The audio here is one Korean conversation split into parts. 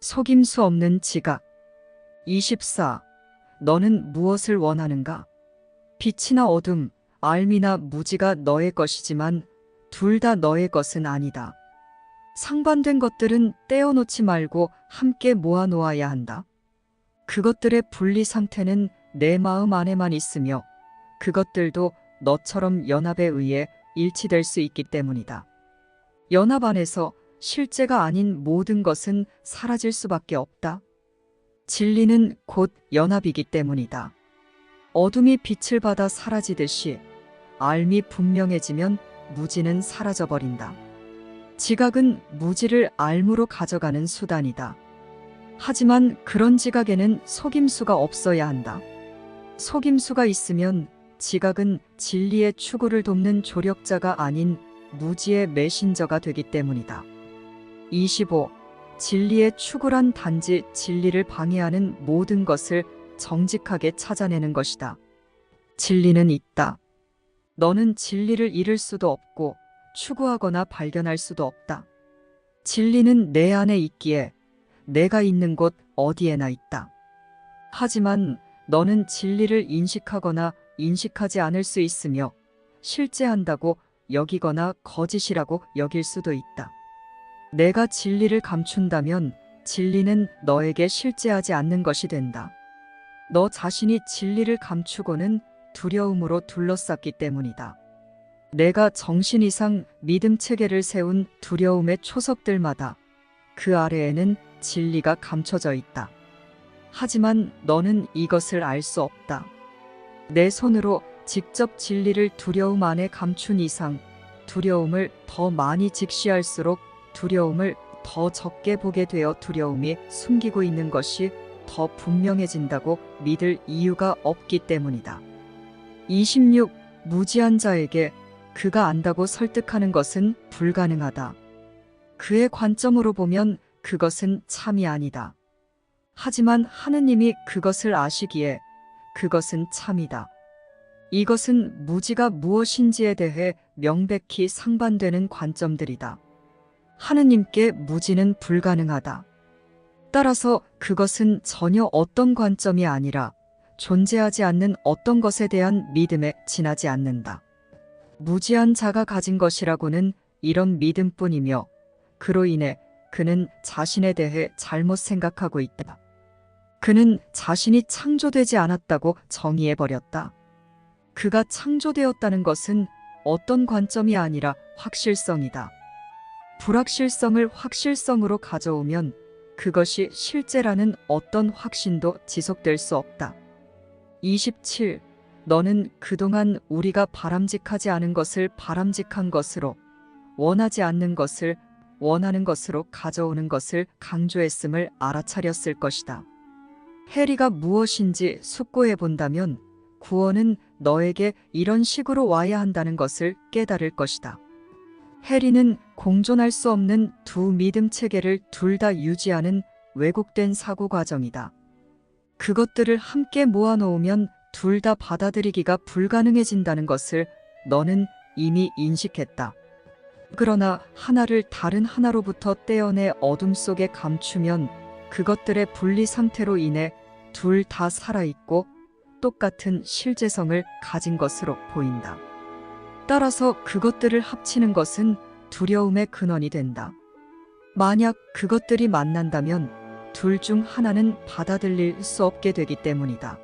속임수 없는 지각. 24. 너는 무엇을 원하는가? 빛이나 어둠, 알미나 무지가 너의 것이지만 둘 다 너의 것은 아니다. 상반된 것들은 떼어놓지 말고 함께 모아놓아야 한다. 그것들의 분리 상태는 내 마음 안에만 있으며 그것들도 너처럼 연합에 의해 일치될 수 있기 때문이다. 연합 안에서 실제가 아닌 모든 것은 사라질 수밖에 없다. 진리는 곧 연합이기 때문이다. 어둠이 빛을 받아 사라지듯이 알미 분명해지면 무지는 사라져버린다. 지각은 무지를 알무로 가져가는 수단이다. 하지만 그런 지각에는 속임수가 없어야 한다. 속임수가 있으면 지각은 진리의 추구를 돕는 조력자가 아닌 무지의 메신저가 되기 때문이다. 25. 진리의 추구란 단지 진리를 방해하는 모든 것을 정직하게 찾아내는 것이다. 진리는 있다. 너는 진리를 잃을 수도 없고 추구하거나 발견할 수도 없다. 진리는 내 안에 있기에 내가 있는 곳 어디에나 있다. 하지만 너는 진리를 인식하거나 인식하지 않을 수 있으며 실제한다고 여기거나 거짓이라고 여길 수도 있다. 내가 진리를 감춘다면 진리는 너에게 실제하지 않는 것이 된다. 너 자신이 진리를 감추고는 두려움으로 둘러쌌기 때문이다. 내가 정신 이상 믿음 체계를 세운 두려움의 초석들마다 그 아래에는 진리가 감춰져 있다. 하지만 너는 이것을 알 수 없다. 내 손으로 직접 진리를 두려움 안에 감춘 이상 두려움을 더 많이 직시할수록 두려움을 더 적게 보게 되어 두려움이 숨기고 있는 것이 더 분명해진다고 믿을 이유가 없기 때문이다. 26. 무지한 자에게 그가 안다고 설득하는 것은 불가능하다. 그의 관점으로 보면 그것은 참이 아니다. 하지만 하느님이 그것을 아시기에 그것은 참이다. 이것은 무지가 무엇인지에 대해 명백히 상반되는 관점들이다. 하느님께 무지는 불가능하다. 따라서 그것은 전혀 어떤 관점이 아니라 존재하지 않는 어떤 것에 대한 믿음에 지나지 않는다. 무지한 자가 가진 것이라고는 이런 믿음뿐이며 그로 인해 그는 자신에 대해 잘못 생각하고 있다. 그는 자신이 창조되지 않았다고 정의해버렸다. 그가 창조되었다는 것은 어떤 관점이 아니라 확실성이다. 불확실성을 확실성으로 가져오면 그것이 실제라는 어떤 확신도 지속될 수 없다. 27. 너는 그동안 우리가 바람직하지 않은 것을 바람직한 것으로, 원하지 않는 것을 원하는 것으로 가져오는 것을 강조했음을 알아차렸을 것이다. 해리가 무엇인지 숙고해 본다면 구원은 너에게 이런 식으로 와야 한다는 것을 깨달을 것이다. 해리는 공존할 수 없는 두 믿음 체계를 둘 다 유지하는 왜곡된 사고 과정이다. 그것들을 함께 모아놓으면 둘 다 받아들이기가 불가능해진다는 것을 너는 이미 인식했다. 그러나 하나를 다른 하나로부터 떼어내 어둠 속에 감추면 그것들의 분리 상태로 인해 둘 다 살아있고 똑같은 실제성을 가진 것으로 보인다. 따라서 그것들을 합치는 것은 두려움의 근원이 된다. 만약 그것들이 만난다면 둘 중 하나는 받아들일 수 없게 되기 때문이다.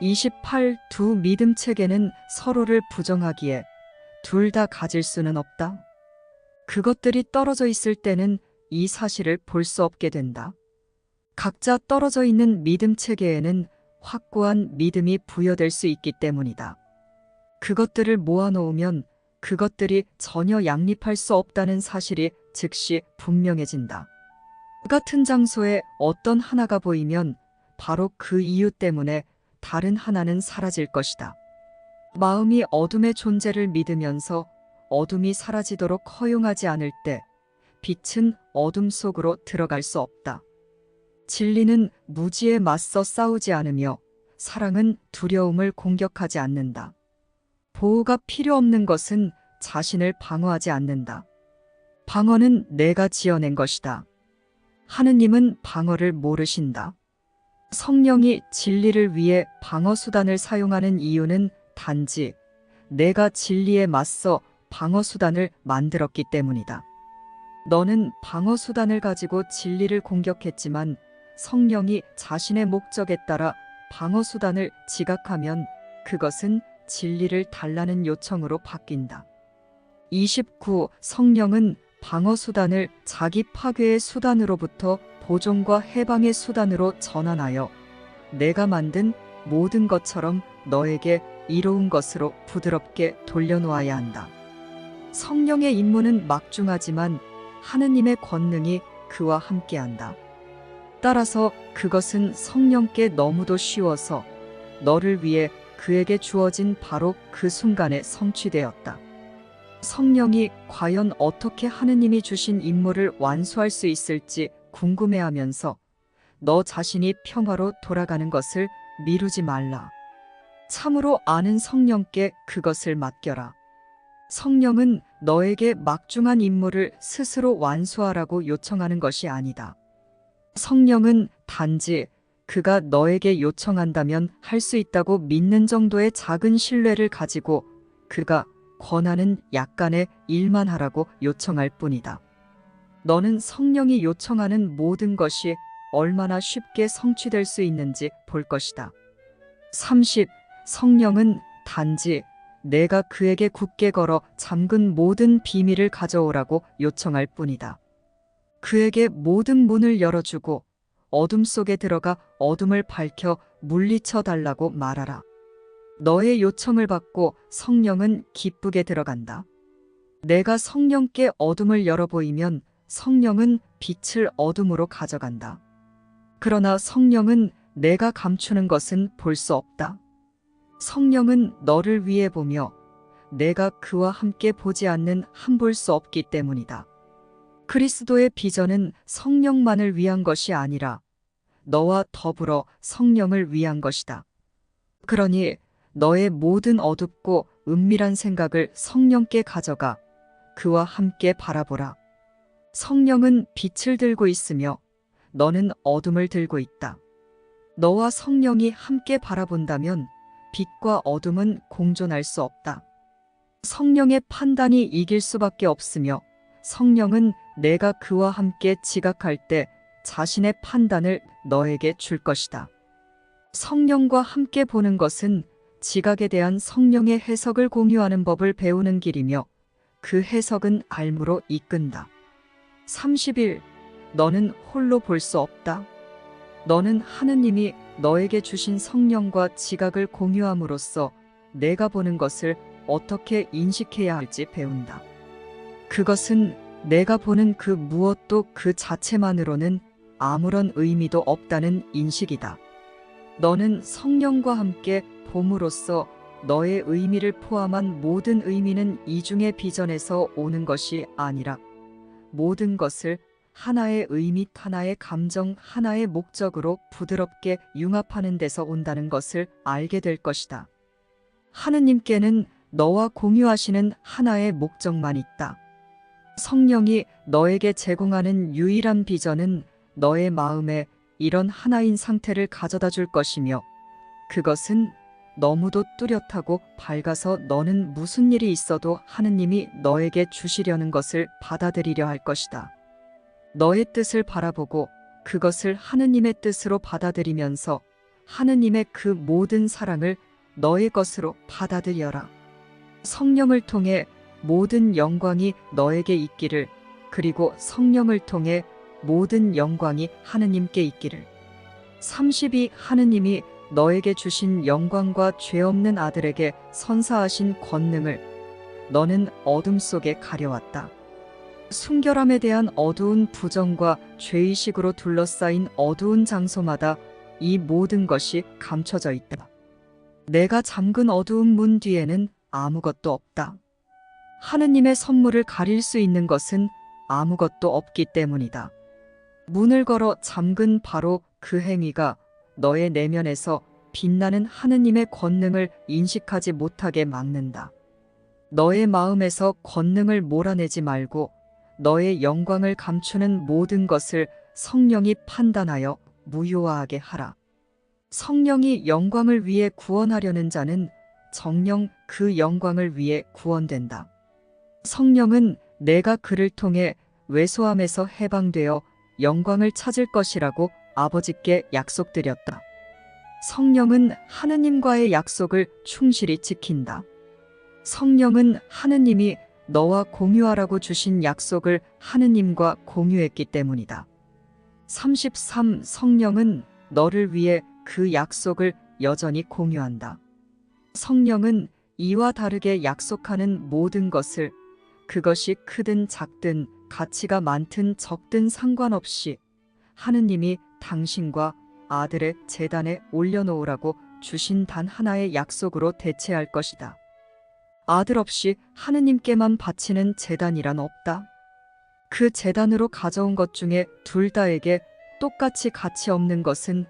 28. 두 믿음 체계는 서로를 부정하기에 둘 다 가질 수는 없다. 그것들이 떨어져 있을 때는 이 사실을 볼 수 없게 된다. 각자 떨어져 있는 믿음 체계에는 확고한 믿음이 부여될 수 있기 때문이다. 그것들을 모아놓으면 그것들이 전혀 양립할 수 없다는 사실이 즉시 분명해진다. 그 같은 장소에 어떤 하나가 보이면 바로 그 이유 때문에 다른 하나는 사라질 것이다. 마음이 어둠의 존재를 믿으면서 어둠이 사라지도록 허용하지 않을 때 빛은 어둠 속으로 들어갈 수 없다. 진리는 무지에 맞서 싸우지 않으며 사랑은 두려움을 공격하지 않는다. 보호가 필요 없는 것은 자신을 방어하지 않는다. 방어는 내가 지어낸 것이다. 하느님은 방어를 모르신다. 성령이 진리를 위해 방어 수단을 사용하는 이유는 단지 내가 진리에 맞서 방어 수단을 만들었기 때문이다. 너는 방어 수단을 가지고 진리를 공격했지만 성령이 자신의 목적에 따라 방어 수단을 지각하면 그것은 진리를 달라는 요청으로 바뀐다. 29. 성령은 방어 수단을 자기 파괴의 수단으로부터 보존과 해방의 수단으로 전환하여 내가 만든 모든 것처럼 너에게 이로운 것으로 부드럽게 돌려놓아야 한다. 성령의 임무는 막중하지만 하느님의 권능이 그와 함께한다. 따라서 그것은 성령께 너무도 쉬워서 너를 위해 그에게 주어진 바로 그 순간에 성취되었다. 성령이 과연 어떻게 하느님이 주신 임무를 완수할 수 있을지 궁금해하면서 너 자신이 평화로 돌아가는 것을 미루지 말라. 참으로 아는 성령께 그것을 맡겨라. 성령은 너에게 막중한 임무를 스스로 완수하라고 요청하는 것이 아니다. 성령은 단지 그가 너에게 요청한다면 할 수 있다고 믿는 정도의 작은 신뢰를 가지고 그가 권하는 약간의 일만 하라고 요청할 뿐이다. 너는 성령이 요청하는 모든 것이 얼마나 쉽게 성취될 수 있는지 볼 것이다. 30. 성령은 단지 내가 그에게 굳게 걸어 잠근 모든 비밀을 가져오라고 요청할 뿐이다. 그에게 모든 문을 열어주고 어둠 속에 들어가 어둠을 밝혀 물리쳐 달라고 말하라. 너의 요청을 받고 성령은 기쁘게 들어간다. 내가 성령께 어둠을 열어 보이면 성령은 빛을 어둠으로 가져간다. 그러나 성령은 내가 감추는 것은 볼 수 없다. 성령은 너를 위해 보며 내가 그와 함께 보지 않는 한 볼 수 없기 때문이다. 그리스도의 비전은 성령만을 위한 것이 아니라 너와 더불어 성령을 위한 것이다. 그러니 너의 모든 어둡고 은밀한 생각을 성령께 가져가 그와 함께 바라보라. 성령은 빛을 들고 있으며 너는 어둠을 들고 있다. 너와 성령이 함께 바라본다면 빛과 어둠은 공존할 수 없다. 성령의 판단이 이길 수밖에 없으며 성령은 내가 그와 함께 지각할 때 자신의 판단을 너에게 줄 것이다. 성령과 함께 보는 것은 지각에 대한 성령의 해석을 공유하는 법을 배우는 길이며 그 해석은 알무로 이끈다. 30일 너는 홀로 볼 수 없다. 너는 하느님이 너에게 주신 성령과 지각을 공유함으로써 내가 보는 것을 어떻게 인식해야 할지 배운다. 그것은 내가 보는 그 무엇도 그 자체만으로는 아무런 의미도 없다는 인식이다. 너는 성령과 함께 봄으로써 너의 의미를 포함한 모든 의미는 이중의 비전에서 오는 것이 아니라 모든 것을 하나의 의미, 하나의 감정, 하나의 목적으로 부드럽게 융합하는 데서 온다는 것을 알게 될 것이다. 하느님께는 너와 공유하시는 하나의 목적만 있다. 성령이 너에게 제공하는 유일한 비전은 너의 마음에 이런 하나인 상태를 가져다 줄 것이며 그것은 너무도 뚜렷하고 밝아서 너는 무슨 일이 있어도 하느님이 너에게 주시려는 것을 받아들이려 할 것이다. 너의 뜻을 바라보고 그것을 하느님의 뜻으로 받아들이면서 하느님의 그 모든 사랑을 너의 것으로 받아들여라. 성령을 통해 모든 영광이 너에게 있기를 그리고 성령을 통해 모든 영광이 하느님께 있기를. 30이 하느님이 너에게 주신 영광과 죄 없는 아들에게 선사하신 권능을 너는 어둠 속에 가려왔다. 순결함에 대한 어두운 부정과 죄의식으로 둘러싸인 어두운 장소마다 이 모든 것이 감춰져 있다. 내가 잠근 어두운 문 뒤에는 아무것도 없다. 하느님의 선물을 가릴 수 있는 것은 아무것도 없기 때문이다. 문을 걸어 잠근 바로 그 행위가 너의 내면에서 빛나는 하느님의 권능을 인식하지 못하게 막는다. 너의 마음에서 권능을 몰아내지 말고 너의 영광을 감추는 모든 것을 성령이 판단하여 무효화하게 하라. 성령이 영광을 위해 구원하려는 자는 정령 그 영광을 위해 구원된다. 성령은 내가 그를 통해 외소함에서 해방되어 영광을 찾을 것이라고 아버지께 약속드렸다. 성령은 하느님과의 약속을 충실히 지킨다. 성령은 하느님이 너와 공유하라고 주신 약속을 하느님과 공유했기 때문이다. 33. 성령은 너를 위해 그 약속을 여전히 공유한다. 성령은 이와 다르게 약속하는 모든 것을 그것이 크든 작든 가치가 많든 적든 상관없이 하느님이 당신과 아들의 재단에 올려놓으라고 주신 단 하나의 약속으로 대체할 것이다. 아들 없이 하느님께만 바치는 재단이란 없다. 그 재단으로 가져온 것 중에 둘 다에게 똑같이 가치 없는 것은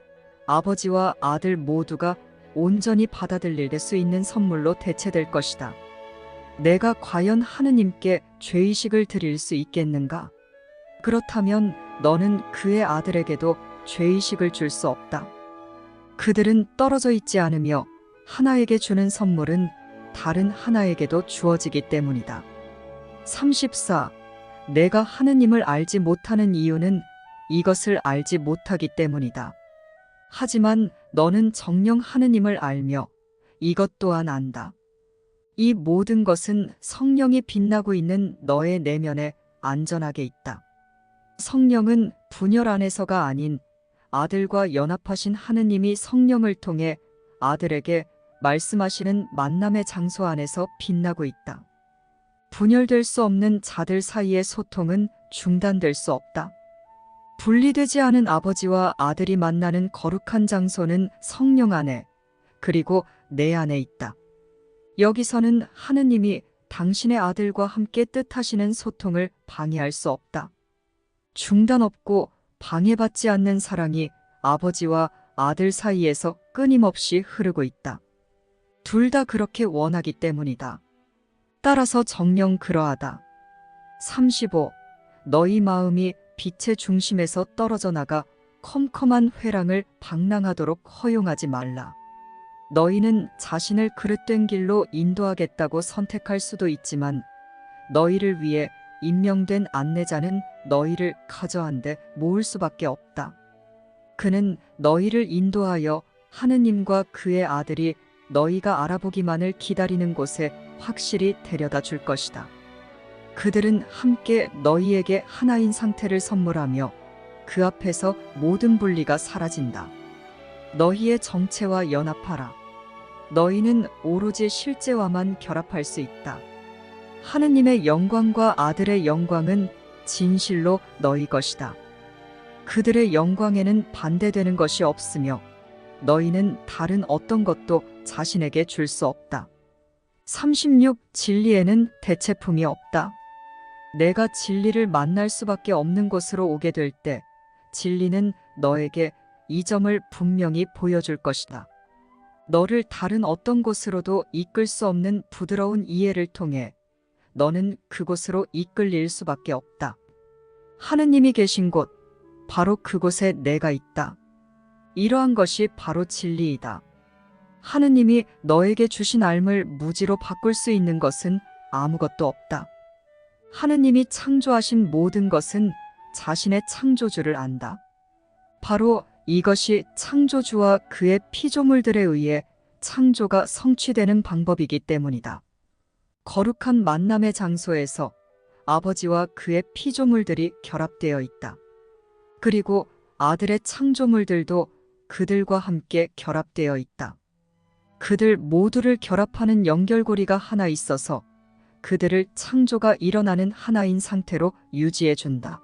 아버지와 아들 모두가 온전히 받아들일 수 있는 선물로 대체될 것이다. 내가 과연 하느님께 죄의식을 드릴 수 있겠는가? 그렇다면 너는 그의 아들에게도 죄의식을 줄 수 없다. 그들은 떨어져 있지 않으며 하나에게 주는 선물은 다른 하나에게도 주어지기 때문이다. 34. 내가 하느님을 알지 못하는 이유는 이것을 알지 못하기 때문이다. 하지만 너는 정령 하느님을 알며 이것 또한 안다. 이 모든 것은 성령이 빛나고 있는 너의 내면에 안전하게 있다. 성령은 분열 안에서가 아닌 아들과 연합하신 하느님이 성령을 통해 아들에게 말씀하시는 만남의 장소 안에서 빛나고 있다. 분열될 수 없는 자들 사이의 소통은 중단될 수 없다. 분리되지 않은 아버지와 아들이 만나는 거룩한 장소는 성령 안에, 그리고 내 안에 있다. 여기서는 하느님이 당신의 아들과 함께 뜻하시는 소통을 방해할 수 없다. 중단 없고 방해받지 않는 사랑이 아버지와 아들 사이에서 끊임없이 흐르고 있다. 둘 다 그렇게 원하기 때문이다. 따라서 정령 그러하다. 35. 너희 마음이 빛의 중심에서 떨어져 나가 컴컴한 회랑을 방랑하도록 허용하지 말라. 너희는 자신을 그릇된 길로 인도하겠다고 선택할 수도 있지만 너희를 위해 임명된 안내자는 너희를 가져한데 모을 수밖에 없다. 그는 너희를 인도하여 하느님과 그의 아들이 너희가 알아보기만을 기다리는 곳에 확실히 데려다 줄 것이다. 그들은 함께 너희에게 하나인 상태를 선물하며 그 앞에서 모든 분리가 사라진다. 너희의 정체와 연합하라. 너희는 오로지 실제와만 결합할 수 있다. 하느님의 영광과 아들의 영광은 진실로 너희 것이다. 그들의 영광에는 반대되는 것이 없으며 너희는 다른 어떤 것도 자신에게 줄 수 없다. 36. 진리에는 대체품이 없다. 내가 진리를 만날 수밖에 없는 곳으로 오게 될 때 진리는 너에게 이 점을 분명히 보여줄 것이다. 너를 다른 어떤 곳으로도 이끌 수 없는 부드러운 이해를 통해 너는 그곳으로 이끌릴 수밖에 없다. 하느님이 계신 곳, 바로 그곳에 내가 있다. 이러한 것이 바로 진리이다. 하느님이 너에게 주신 알을 무지로 바꿀 수 있는 것은 아무것도 없다. 하느님이 창조하신 모든 것은 자신의 창조주를 안다. 바로 이것이 창조주와 그의 피조물들에 의해 창조가 성취되는 방법이기 때문이다. 거룩한 만남의 장소에서 아버지와 그의 피조물들이 결합되어 있다. 그리고 아들의 창조물들도 그들과 함께 결합되어 있다. 그들 모두를 결합하는 연결고리가 하나 있어서 그들을 창조가 일어나는 하나인 상태로 유지해 준다.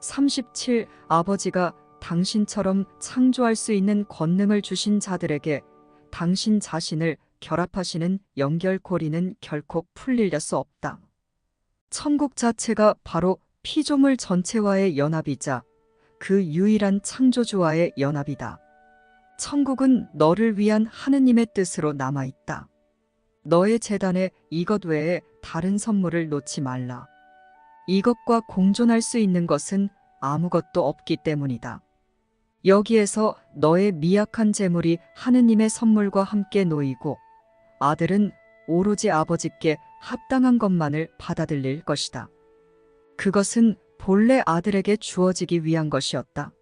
37. 아버지가 당신처럼 창조할 수 있는 권능을 주신 자들에게 당신 자신을 결합하시는 연결고리는 결코 풀릴 수 없다. 천국 자체가 바로 피조물 전체와의 연합이자 그 유일한 창조주와의 연합이다. 천국은 너를 위한 하느님의 뜻으로 남아있다. 너의 재단에 이것 외에 다른 선물을 놓지 말라. 이것과 공존할 수 있는 것은 아무것도 없기 때문이다. 여기에서 너의 미약한 재물이 하느님의 선물과 함께 놓이고 아들은 오로지 아버지께 합당한 것만을 받아들일 것이다. 그것은 본래 아들에게 주어지기 위한 것이었다.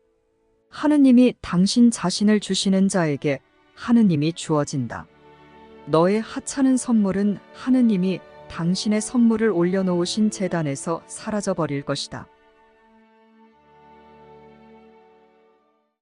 하느님이 당신 자신을 주시는 자에게 하느님이 주어진다. 너의 하찮은 선물은 하느님이 당신의 선물을 올려놓으신 재단에서 사라져 버릴 것이다.